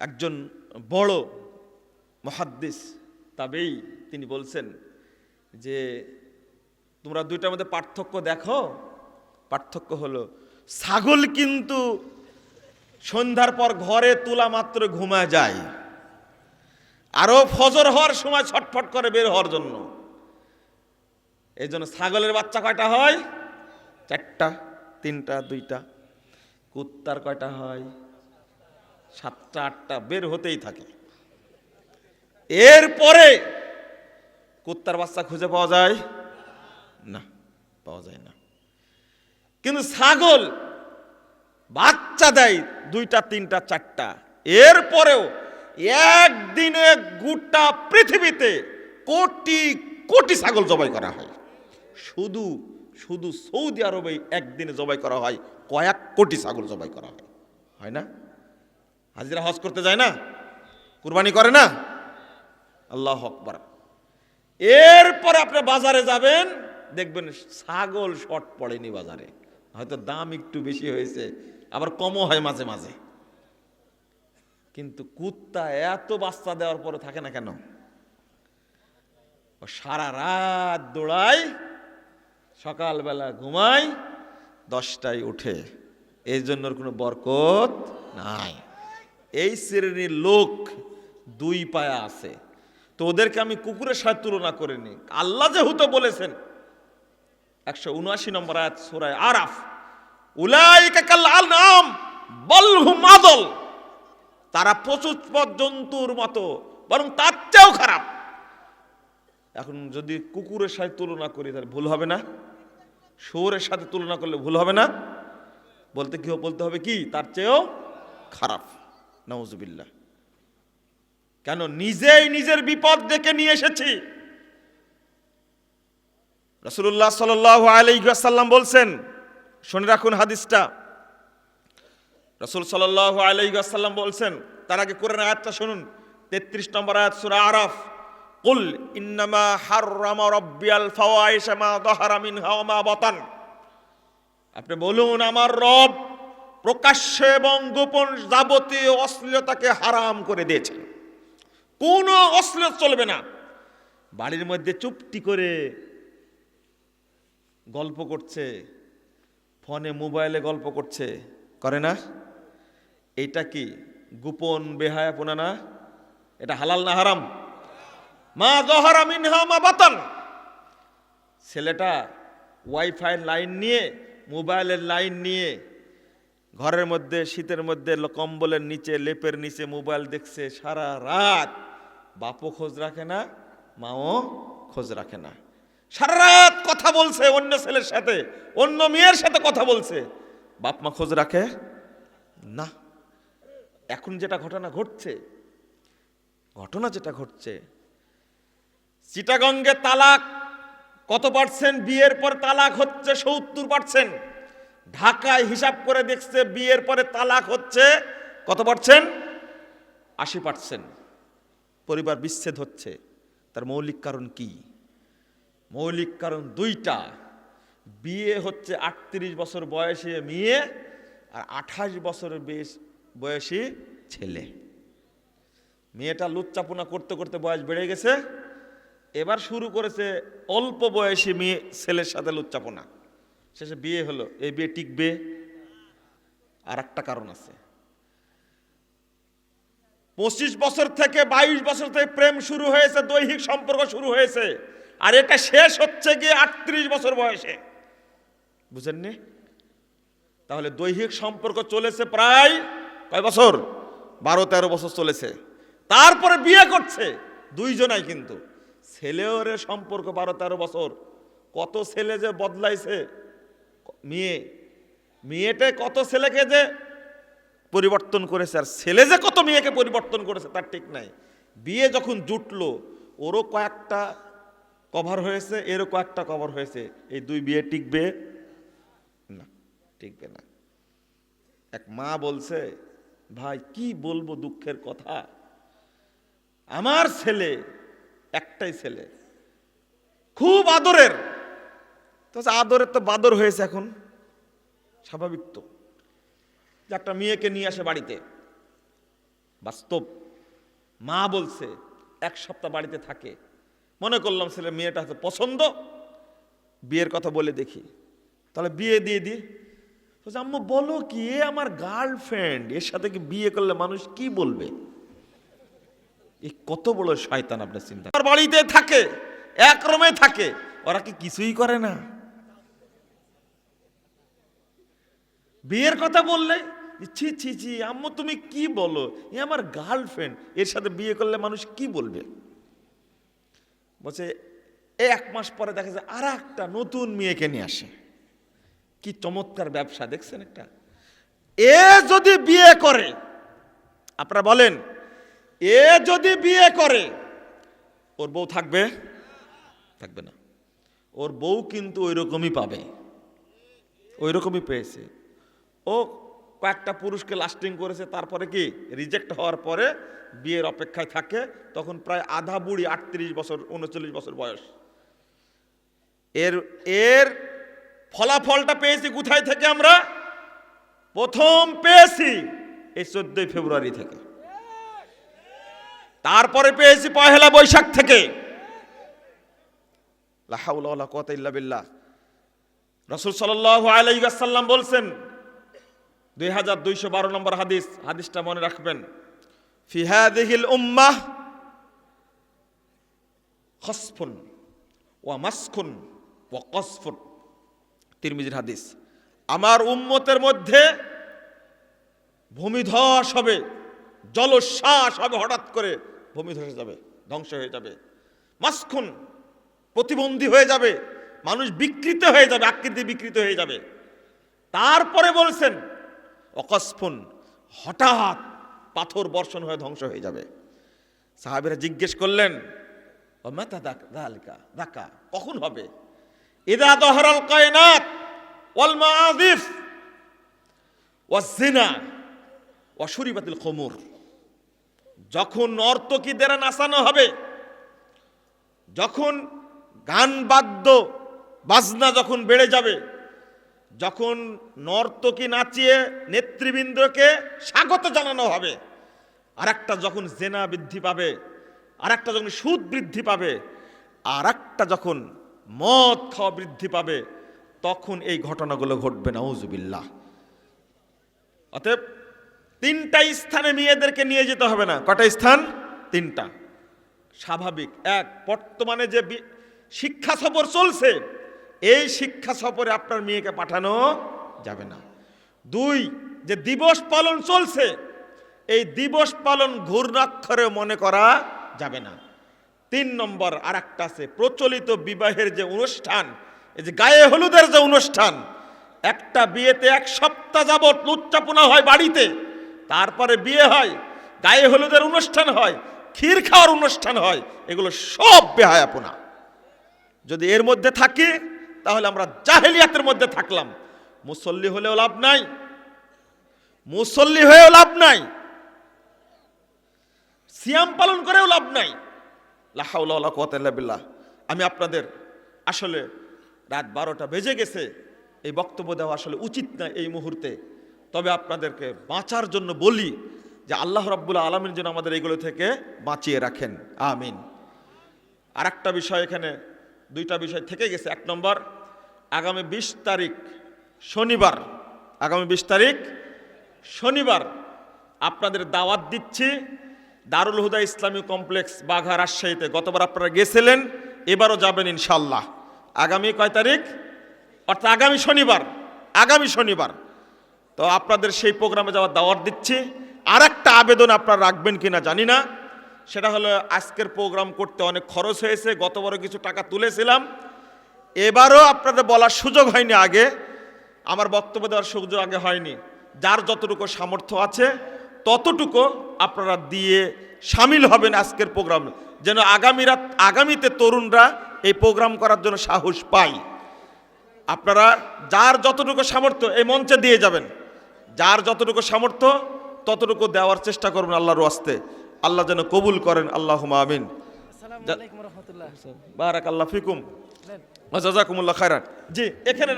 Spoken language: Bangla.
একজন বড় মহাদ্দিস তবেই তিনি বলছেন যে, তোমরা দুইটার মধ্যে পার্থক্য দেখো। পার্থক্য হলো, ছাগল কিন্তু সন্ধ্যার পর ঘরে তোলা মাত্র ঘুমা যায়। আরও ফজর হওয়ার সময় ছটফট করে বের হওয়ার জন্য। এই জন্য ছাগলের বাচ্চা কয়টা হয়? চারটা, তিনটা, দুইটা। কুত্তার কয়টা হয়? সাতটা, আটটা বের হতেই থাকে। এরপরে কুত্তার বাচ্চা খুঁজে পাওয়া যায়? না, পাওয়া যায় না। কিন্তু ছাগল বাচ্চা দেয় দুইটা, তিনটা, চারটা। এরপরেও একদিনে গোটা পৃথিবীতে কোটি কোটি ছাগল জবাই করা হয়। শুধু শুধু সৌদি আরবে একদিনে জবাই করা হয়, কয়েক কোটি ছাগল জবাই করা হয়। হয় না? হাজিরা হজ করতে যায় না? কুরবানি করে না? আল্লাহ আকবার। এরপরে আপনি বাজারে যাবেন, দেখবেন ছাগল শর্ট পড়েনি বাজারে। হয়তো দাম একটু বেশি হয়েছে, আবার কমও হয় মাঝে মাঝে। কিন্তু কুত্তা এত বাচ্চা দেওয়ার পরে থাকে না কেন? ও সারা রাত দৌড়ায়, সকালবেলা ঘুমায়, দশটায় উঠে। এই জন্য কোনো বরকত নাই। এই শ্রেণির লোক দুই পায়া আছে। তো ওদেরকে আমি কুকুরের সাথে তুলনা করে নিই। আল্লাহ যেহেতু বলেছেন, একশো উনআশি নম্বর আয়াত সুরায় আরাফ, উলাইকা কাল আলনাম বলহুম আদল। তারা প্রচুর জন্তুর মতো, বরং তার চেয়েও খারাপ। এখন যদি কুকুরের সাথে তুলনা করি, তাহলে ভুল হবে না? শুয়োরের সাথে তুলনা করলে ভুল হবে না? বলতে কি বলতে হবে কি? তার চেয়েও খারাপ। নওয়াজবিল্লাহ কেন নিজেই নিজের বিপদ ডেকে নিয়ে এসেছি? রসুল্লাহ সাল আলাইসাল্লাম বলছেন, শুনে রাখুন হাদিসটা। রসুল সাল আলাইসাল্লাম বলছেন, তার আগে কোরআন আয়াতটা শুনুন। তেত্রিশ নম্বর আয়াত সুরা আরাফ। কুল ইন্নামা হাররামা রব্বিয়াল ফাওয়াইশা মা যাহারা মিনহা বাতান। আপনি বলুন, আমার রব প্রকাশ্যে এবং গোপন যাবতীয় অশ্লীলতাকে হারাম করে দিয়েছেন কোনো অশ্লীলতা চলবে না। বাড়ির মধ্যে চুপটি করে গল্প করছে, ফোনে, মোবাইলে গল্প করছে। করে না? এটা কি গোপন বেহায়াপনা না? এটা হালাল না হারাম? মা জহরা মিনহা মা বাতান। ছেলেটা ওয়াইফাই লাইন নিয়ে, মোবাইলের লাইন নিয়ে ঘরের মধ্যে, শীতের মধ্যে কম্বলের নিচে, লেপের নিচে, মোবাইল দেখছে, সারা রাত বাপও খোঁজ রাখে না, মাও খোঁজ রাখে না। সারা রাত কথা বলছে অন্য ছেলের সাথে, অন্য মেয়ের সাথে কথা বলছে। বাপ, মা খোঁজ রাখে না। এখন যেটা ঘটনা ঘটছে, ঘটনা যেটা ঘটছে, চিটাগঙ্গে তালাক কত পার্সেন্ট বিয়ের পর তালাক হচ্ছে সত্তর পার্সেন্ট ঢাকায় হিসাব করে দেখছে বিয়ের পরে তালাক হচ্ছে। কত পার্সেন্ট? আশি পার্সেন্ট। পরিবার বিচ্ছেদ হচ্ছে। তার মৌলিক কারণ কি? মৌলিক কারণ দুইটা। বিয়ে হচ্ছে আটত্রিশ বছর বয়সে মেয়ে আর আঠাশ বছরের বেশ বয়সী ছেলে। মেয়েটা লুচ্চাপনা করতে করতে বয়স বেড়ে গেছে। এবার শুরু করেছে অল্প বয়সী মেয়ে ছেলের সাথে লুচ্চাপনা। শেষে বিয়ে হলো, এই বিয়ে টিকবে। আর একটা কারণ আছে। পঁচিশ বছর থেকে বাইশ বছর থেকে প্রেম শুরু হয়েছে, দৈহিক সম্পর্ক শুরু হয়েছে। আর এটা শেষ হচ্ছে গিয়ে আটত্রিশ বছর বয়সে। বুঝেননি? তাহলে দৈহিক সম্পর্ক চলেছে প্রায় কয় বছর? বারো, তেরো বছর চলেছে। তারপরে বিয়ে করছে দুইজনাই কিন্তু। ছেলেওরে সম্পর্ক বারো, তেরো বছর। কত ছেলে যে বদলাইছে। মেয়ে, মেয়েটা কত ছেলেকে যে পরিবর্তন করেছে আর ছেলে যে কত মেয়েকে পরিবর্তন করেছে তার ঠিক নাই। বিয়ে যখন জুটলো, ওরও কয়েকটা কভার হয়েছে, এরও কয়েকটা কভার হয়েছে। এই দুই বিয়ে টিকবে? না টিকবে না। এক মা বলছে, ভাই, কি বলব দুঃখের কথা? আমার ছেলে, একটাই ছেলে, খুব আদরের তো আদরের তো বাদর হয়েছে এখন স্বাভাবিক তো। যে একটা মেয়েকে নিয়ে আসে বাড়িতে বাস্তব মা বলছে এক সপ্তাহ বাড়িতে থাকে। মনে করলাম ছেলে মেয়েটা হয়তো পছন্দ বিয়ের কথা বলে দেখি। তাহলে বিয়ে দিয়ে দিই বলছে, আম্মু বলো কি এ আমার গার্লফ্রেন্ড এর সাথে কি বিয়ে করলে মানুষ কি বলবে? এই কত বড় শয়তান আপনার চিন্তা। বাড়িতে থাকে এক রমে থাকে ওরা কি কিছুই করে না। বিয়ের কথা বললে, ছি ছি ছি, আম্মু তুমি কি বলো? এ আমার গার্লফ্রেন্ড এর সাথে বিয়ে করলে মানুষ কি বলবে? বলছে এক মাস পরে দেখা যায় আর একটা নতুন মেয়েকে নিয়ে আসে। কি চমৎকার ব্যবসা, দেখছেন একটা? এ যদি বিয়ে করে, আপনারা বলেন, এ যদি বিয়ে করে, ওর বউ থাকবে? থাকবে না। ওর বউ কিন্তু ওই রকমই পাবে। ওই রকমই পেয়েছে। ও কয়েকটা পুরুষকে লাস্টিং করেছে, তারপরে কি? রিজেক্ট হওয়ার পরে বিয়ের অপেক্ষায় থাকে, তখন প্রায় আধা বুড়ি আটত্রিশ বছর, উনচল্লিশ বছর বয়স। এর এর ফলাফলটা পেয়েছি কোথায় থেকে আমরা? প্রথম পেয়েছি এই চোদ্দই ফেব্রুয়ারি থেকে। তারপরে পেয়েছি পহেলা বৈশাখ থেকে। লা হাওলা ওয়ালা ইল্লা বিল্লাহ। রসুল সাল্লাল্লাহু আলাইহি ওয়াসাল্লাম বলছেন দুই হাজার দুইশো বারো নম্বর হাদিস, হাদিসটা মনে রাখবেন। ফি হাদিহিল উম্মাহ খসফুন ওয়া মাসখুন ওয়া কসফুন। তিরমিজির হাদিস, আমার উম্মতের মধ্যে ভূমিধস হবে জলশ্বাস হবে, হঠাৎ করে ভূমি ধসে যাবে, ধ্বংস হয়ে যাবে। মাসখুন প্রতিবন্ধী হয়ে যাবে, মানুষ বিকৃত হয়ে যাবে, আকৃতি বিকৃত হয়ে যাবে। তারপরে বলছেন অকস্ফুন, হঠাৎ পাথর বর্ষণ হয়ে ধ্বংস হয়ে যাবে। সাহাবিরা জিজ্ঞেস করলেন ও মাতা দালিকা, দাকা, কখন হবে? ইদা দহরাল কায়নাত ওয়াল মাআযিফ ওয়াজ জিনা ওয়া শুরিবাতিল খুমুর। যখন নর্তকীদের নাচানো হবে, যখন গান বাদ্য, বাজনা যখন বেড়ে যাবে যখন নর্তকী নাচিয়ে নেতৃবৃন্দকে স্বাগত জানানো হবে আর একটা যখন জেনা বৃদ্ধি পাবে আর একটা যখন সুদ বৃদ্ধি পাবে আর একটা যখন মদ খাওয়া বৃদ্ধি পাবে, তখন এই ঘটনাগুলো ঘটবে না উজুবিল্লাহ অতএব তিনটা স্থানে মেয়েদেরকে নিয়ে যেতে হবে না। কটা স্থান? তিনটা। স্বাভাবিক। এক, বর্তমানে যে শিক্ষা সফর চলছে এই শিক্ষা সফরে আপনার মেয়েকে পাঠানো যাবে না। দুই, যে দিবস পালন চলছে, এই দিবস পালন ঘূর্ণাক্ষরে মনে করা যাবে না। তিন নম্বর আর একটা আছে, প্রচলিত বিবাহের যে অনুষ্ঠান, এই যে গায়ে হলুদের যে অনুষ্ঠান, একটা বিয়েতে এক সপ্তাহ যাবৎ উচ্চাপনা হয় বাড়িতে, তারপরে বিয়ে হয়, গায়ে হলুদের অনুষ্ঠান হয়, ক্ষীর খাওয়ার অনুষ্ঠান হয়, এগুলো সব বেহায়াপনা। যদি এর মধ্যে থাকি তাহলে আমরা জাহেলিয়াতের মধ্যে থাকলাম। মুসল্লি হলেও লাভ নাই। মুসল্লি হয়েও লাভ নাই। সিয়াম পালন করেও লাভ নাই। লাহাউল্লাহ বিল্লাহ। আমি আপনাদের আসলে রাত বারোটা বেজে গেছে। এই বক্তব্য দেওয়া আসলে উচিত না এই মুহূর্তে। তবে আপনাদেরকে বাঁচার জন্য বলি যে আল্লাহ রাব্বুল আলমিন যেন আমাদের এইগুলো থেকে বাঁচিয়ে রাখেন। আমিন। আর একটা বিষয় এখানে, দুইটা বিষয় থেকে গেছে। এক নম্বর আগামী বিশ তারিখ শনিবার, আগামী বিশ তারিখ শনিবার আপনাদের দাওয়াত দিচ্ছি দারুল হুদা ইসলামী কমপ্লেক্স বাঘা রাজশাহীতে। গতবার আপনারা গেছিলেন, এবারও যাবেন ইনশাল্লাহ আগামী কয় তারিখ? অর্থাৎ আগামী শনিবার আগামী শনিবার। তো আপনাদের সেই প্রোগ্রামে যাওয়ার দাওয়াত দিচ্ছি। আর একটা আবেদন আপনারা রাখবেন কিনা জানি না। সেটা হলো আজকের প্রোগ্রাম করতে অনেক খরচ হয়েছে। গতবারও কিছু টাকা তুলেছিলাম। এবারও আপনাদের বলার সুযোগ হয়নি আগে আমার বক্তব্য দেওয়ার সুযোগ আগে হয়নি। যার যতটুকু সামর্থ্য আছে ততটুকু আপনারা দিয়ে সামিল হবেন আজকের প্রোগ্রাম। যেন আগামীরা আগামীতে তরুণরা এই প্রোগ্রাম করার জন্য সাহস পায়। আপনারা যার যতটুকু সামর্থ্য এই মঞ্চে দিয়ে যাবেন। যার যতটুকু সামর্থ্য ততটুকু দেওয়ার চেষ্টা করবেন আল্লাহর ওয়াস্তে। আল্লাহ যেন কবুল করেন আল্লাহ আমিন। বারাক আল্লাহ ফিকুম। জাজাকুমুল্লাহ খায়রান। জি এখানে